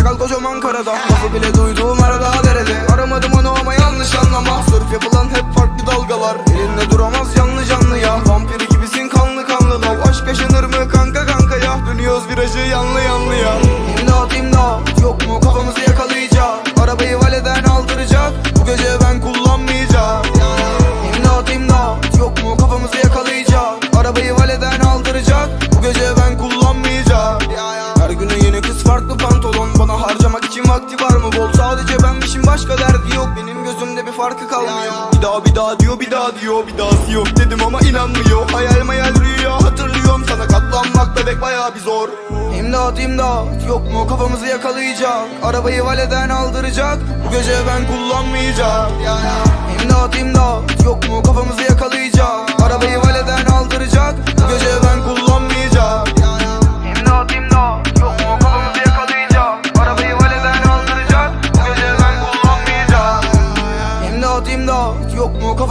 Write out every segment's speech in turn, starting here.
çakal kocaman karada. Lafı bile duyduğum arada derede. Aramadım onu ama yanlış anlama. Sırf yapılan hep farklı dalgalar. Elinde duramaz canlı canlı ya. Vampiri gibisin kanlı kanlı lav Aşk yaşanır mı kanka kanka ya? Dönüyoruz virajı yanlı yanlı ya. İmdat imdat Yok mu? Kafamızı yakalayacak. Arabayı valeden aldıracak. Bu gece ben kullanmayacağım. İmdat imdat Yok mu? Kafamızı yakalayacak. Arabayı valeden aldıracak. Bu gece ben diyor bir dahası yok dedim ama inanmıyor. Hayal mayal rüya hatırlıyorum Sana katlanmak. Bebek baya bir zor. İmdat imdat yok mu? Kafamızı yakalayacak. Arabayı valeden aldıracak. Bu gece ben kullanmayacağım İmdat imdat yok mu? Kafamızı yakalayacak. Arabayı valeden aldıracak. Bu gece ben kullanmayacağım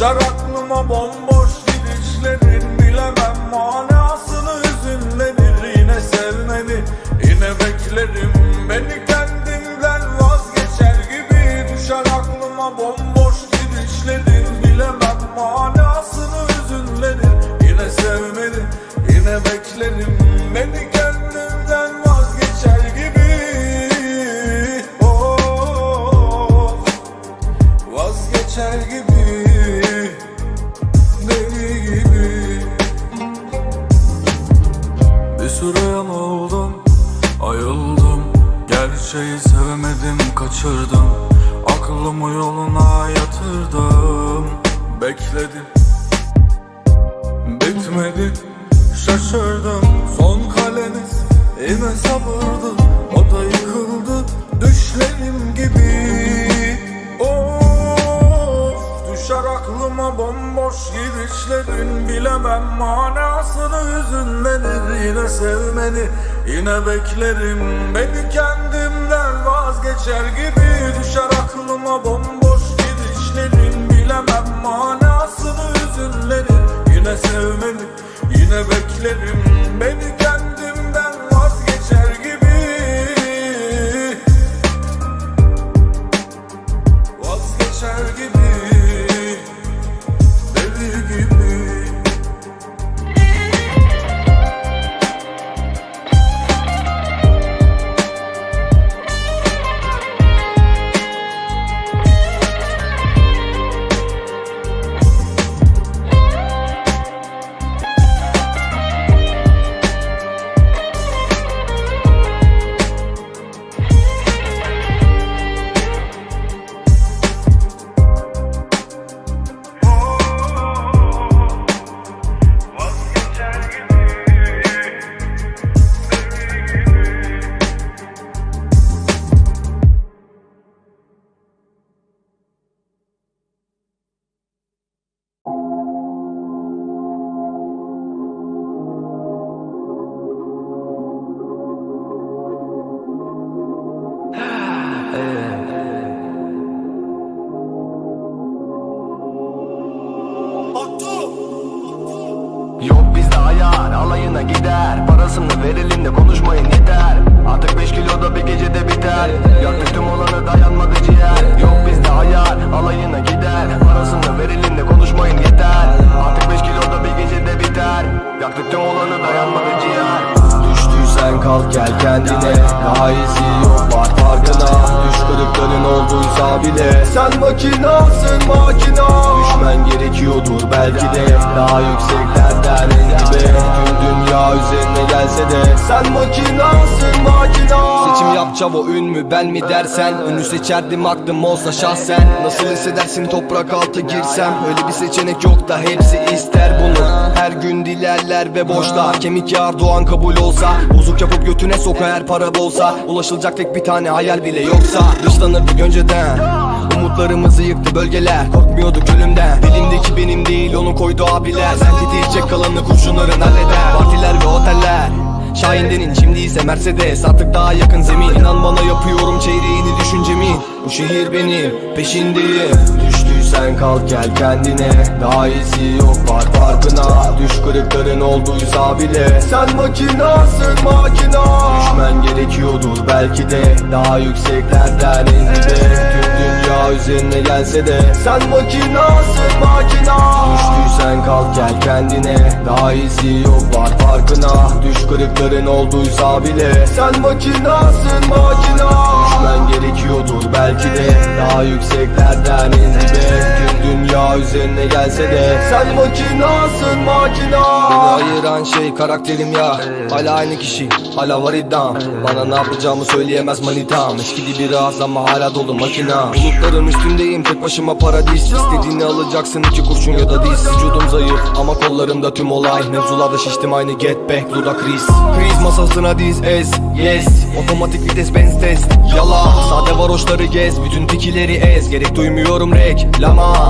Düşer aklıma bomboş gidişlerin Bilemem manasını hüzünlenir Yine sevmeni. Yine beklerim Beni kaçırdım. Aklımı yoluna yatırdım. Bekledim. Bitmedi. Şaşırdım. Son kaleniz yine sabırdı. O da yıkıldı. Düşlerim gibi. Of düşer aklıma bomboş gidişlerin. Bilemem manasını. Hüzünlenir Yine sevmeni yine beklerim. Beni kendimden vazgeçer gibi Düşer aklıma bomboş gidişlerin. Bilemem manasını hüzünlenir Yine sevmeni yine beklerim. Beni Yok bizde ayar alayına gider. Parasını verelim de konuşmayın yeter. Artık 5 kilo da bir gecede biter. Yaktık tüm olanı dayanmadı ciğer. Yok bizde ayar alayına gider. Parasını verelim de konuşmayın yeter. Artık 5 kilo da bir gecede biter. Yaktık tüm olanı dayanmadı ciğer. Düştüysen kalk gel kendine. Daha iyisi yok var farkına Düş kırıkların olduysa bile. Sen makinasın makina. Düşmen gerekiyordur belki de Daha yükseklerden en dibe Tüm dünya üzerine gelse de. Sen makinasın makina. Seçim yap çavo ün mü ben mi dersen? Ünü seçerdim aklım olsa şahsen. Nasıl hissedersin toprak altı girsem? Öyle bir seçenek yok da hepsi ister bunu. Her gün dilerler ve boşlar. Kemik yağar doğan kabul olsa. Bozuk yapıp götüne soka her para bolsa. Ulaşılacak tek bir tane hayal bile yoksa Dışlanırdık önceden Umutlarımızı yıktı bölgeler Korkmuyorduk ölümden. Dilimdeki benim değil onu koydu abiler. Sen titrecek kalanı kurşunların halleder. Partiler ve oteller. Şahindenin şimdi ise Mercedes. Artık daha yakın zemin. İnan bana yapıyorum çeyreğini düşüncemin. Bu şehir benim peşindeyim Düştüysen kalk gel kendine. Daha iyisi yok var farkına. Düş kırıkların olduysa bile. Sen makinasın makina. Düşmen gerekiyordur belki de. Daha yükseklerden en dibe Tüm dünya üzerine gelse de. Sen makinasın makina. Düştüysen kalk gel kendine. Daha iyisi yok var farkına. Düş kırıkların olduysa bile. Sen makinasın makina Düşmen gerekiyordur. Belki de Daha yükseklerden en dibe dünya üzerine gelse de. Sen makinasın makina. Beni ayıran şey karakterim ya. Hala aynı kişi hala var iddiam. Bana ne yapacağımı söyleyemez manitam. Eskidi biraz ama hala dolu makina. Bulutların üstündeyim tek başıma paradis. İstediğini alacaksın iki kurşun ya da diz. Vücudum zayıf ama kollarımda tüm olay. Mevzularda şiştim aynı get back Luda kriz Kriz masasına diz ez yes. Otomatik vites benz test. Yala sade varoşları gez. Bütün tikileri ez. Gerek duymuyorum reklama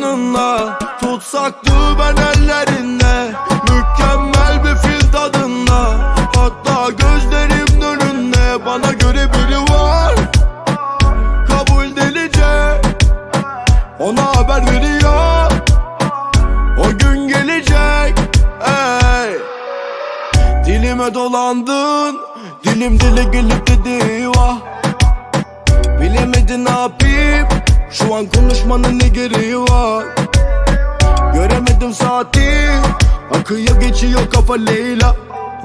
Gerdanınla Tutsak ben ellerinde Mükemmel bir fil tadında Hatta gözlerim önünde Bana göre biri var. Kabul delice Ona haber veriyor. O gün gelecek Ey. Dilime dolandın Dilim dile gelip dedi vah. Bilemedin ne yapayım Şu an konuşmanın ne gereği var? Göremedim saati. Akıyor geçiyor kafa Leyla.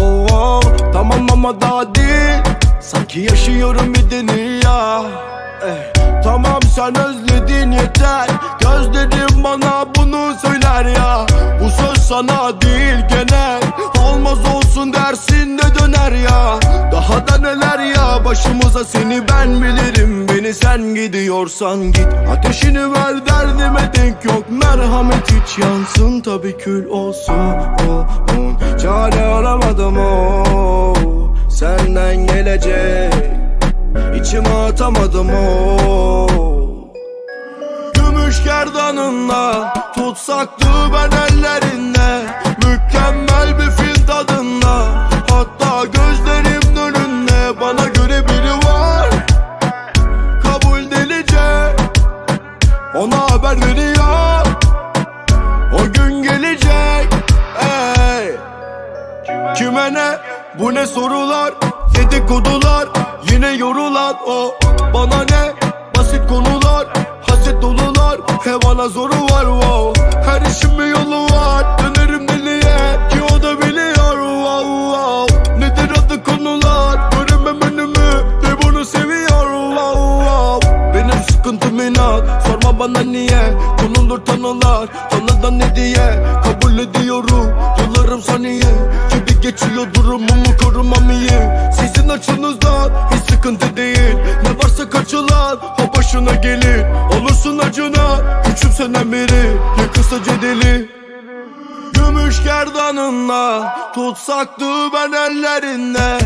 Oh, oh, Tamam ama daha değil. Sanki yaşıyorum bir dünya. Eh, Tamam sen özledin yeter. Gözlerim bana bunu söyler ya. Bu söz sana değil genel Olmaz olsun dersin de döner ya. Daha da neler ya başımıza seni ben bilirim Beni sen gidiyorsan git. Ateşini ver derdime denk yok. Merhamet hiç yansın. Tabi kül olsun oh, oh. Çare aramadım o. Senden gelecek. İçime atamadım o. Gümüş gerdanınla Tutsaktı ben ellerinde Yine sorular, dedikodular Yine yorulan o Bana ne? Basit konular Haset dolular. Hevana zoru var wow. Her işin bir yolu var. Dönerim deliye ki o da biliyor wow, wow. Nedir adı konular? Göremem önümü de bunu seviyor wow, wow. Benim sıkıntım inat Sorma bana niye? Konulur tanılar Tanıdan ne diye? Kabul ediyorum Yıllarım saniye geçiyor durumumu korumam iyi. Sizin açınızdan hiç sıkıntı değil. Ne varsa kaçılar o başına gelir. Olursun acına küçümsenen biri Yakınsa cedeli. Gümüş gerdanınla Tutsaktı ben ellerinde